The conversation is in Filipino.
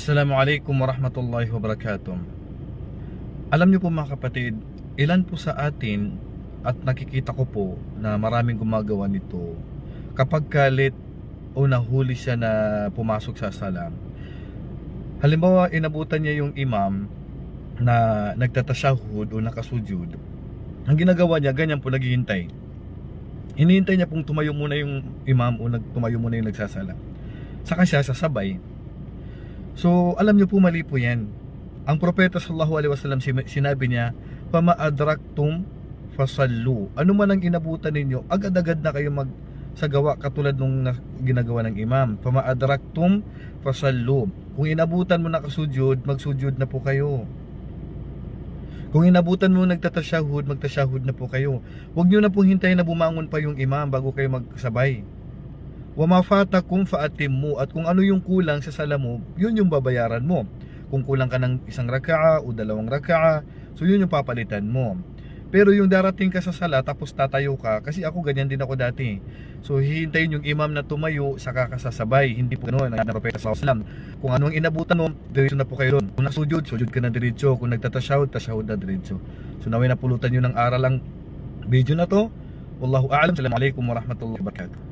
Assalamualaikum warahmatullahi wabarakatuh. Alam niyo po mga kapatid, ilan po sa atin at nakikita ko po na maraming gumagawa nito kapag kalit o nahuli siya na pumasok sa salam. Halimbawa, inabutan niya yung imam na nagtatashahud o nakasujud. Ang ginagawa niya, ganyan po naghihintay. Hinihintay niya pong tumayo muna yung imam o tumayo muna yung nagsasala. Saka siya sasabay. So, alam niyo po mali po 'yan. Ang propeta sallallahu alaihi wasallam sin- sinabi niya, "Pama adraktum fasallu." Ano man ang inabutan ninyo, agad-agad na kayo mag sa gawa katulad nung na- ginagawa ng imam. Pama adraktum fasallu. Kung inabutan mo nakasujud, magsujud na po kayo. Kung inabutan mo nagtatasyahud, magtasyahud na po kayo. Huwag niyo na pong hintayin na bumangon pa yung imam bago kayo magsabay. Wa mafatakum faatimmu at kung ano yung kulang sa sala mo, yun yung babayaran mo. Kung kulang ka ng isang raka'a o dalawang raka'a, so yun yung papalitan mo. Pero yung darating ka sa sala tapos tatayo ka, kasi ako ganyan din ako dati. So hihintayin yung imam na tumayo, saka ka sasabay. Hindi po ganoon, ang sallallahu alaihi wasallam. Kung anong inabutan mo, diretso na po kayo doon. Kung nasujud, sujud ka na diretso. Kung nagtatashahud, tashahud na diretso. So naway napulutan yun ng aral ang video na to. Wallahu a'lam. Assalamualaikum warahmatullahi wabarakatuh.